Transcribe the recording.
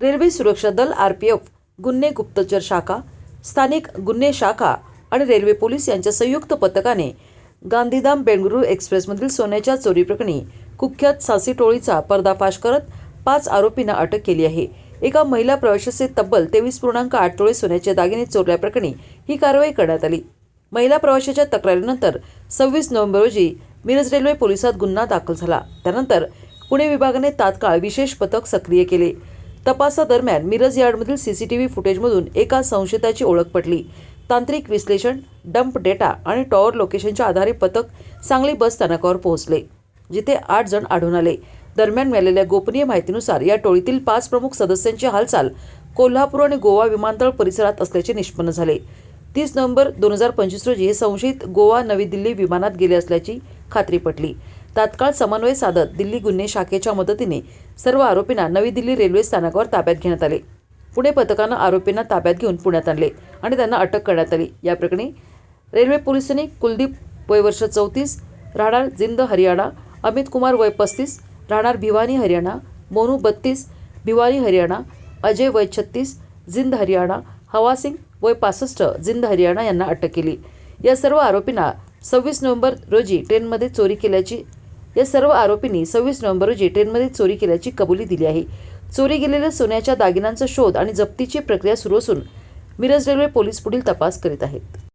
Railway सुरक्षा दल R P F गुन्हे गुप्तचर शाखा स्थानिक गुन्हे शाखा आणि रेल्वे पोलीस यांच्या संयुक्त पथकाने गांधीधाम बेंगळुरू एक्सप्रेसमधील सोन्याच्या चोरीप्रकरणी कुख्यात सासी टोळीचा पर्दाफाश करत पाच आरोपींना अटक केली आहे. एका महिला प्रवाशाचे तब्बल तेवीस पूर्णांक आठ तोळे सोन्याचे दागिने चोरल्याप्रकरणी ही कारवाई करण्यात आली. महिला प्रवाशाच्या तक्रारीनंतर सव्वीस नोव्हेंबर रोजी मिरज रेल्वे पोलिसात गुन्हा दाखल झाला. त्यानंतर पुणे विभागाने तात्काळ विशेष पथक सक्रिय केले. तपासादरम्यान मिरज यार्डमधील सीसीटीव्ही फुटेजमधून एका संशयिताची ओळख पटली. तांत्रिक विश्लेषण डंप डेटा आणि टॉवर लोकेशनच्या आधारे पथक सांगली बस स्थानकावर पोहोचले जिथे आठ जण आढळून आले. दरम्यान मिळालेल्या गोपनीय माहितीनुसार या टोळीतील पाच प्रमुख सदस्यांची हालचाल कोल्हापूर आणि गोवा विमानतळ परिसरात असल्याचे निष्पन्न झाले. तीस नोव्हेंबर दोन हजार पंचवीस रोजी हे संशयित गोवा नवी दिल्ली विमानात गेले असल्याची खात्री पटली. तात्काळ समन्वय साधत दिल्ली गुन्हे शाखेच्या मदतीने सर्व आरोपींना नवी दिल्ली रेल्वे स्थानकावर ताब्यात घेण्यात आले. पुणे पथकानं आरोपींना ताब्यात घेऊन पुण्यात आणले आणि त्यांना अटक करण्यात आली. या प्रकरणी रेल्वे पोलिसांनी कुलदीप वय वर्ष चौतीस राहणार जिंद हरियाणा अमित कुमार वय पस्तीस राहणार भिवानी हरियाणा मोनू बत्तीस भिवानी हरियाणा अजय वय छत्तीस जिंद हरियाणा हवा सिंग वय पासष्ट जिंद हरियाणा यांना अटक केली. या सर्व आरोपींना सव्वीस नोव्हेंबर रोजी ट्रेनमध्ये चोरी केल्याची या सर्व आरोपींनी सव्वीस नोव्हेंबर रोजी ट्रेनमध्ये चोरी केल्याची कबुली दिली आहे. चोरी गेलेल्या सोन्याच्या दागिन्यांचा शोध आणि जप्तीची प्रक्रिया सुरू असून मिरज रेल्वे पोलीस पुढील तपास करीत आहेत.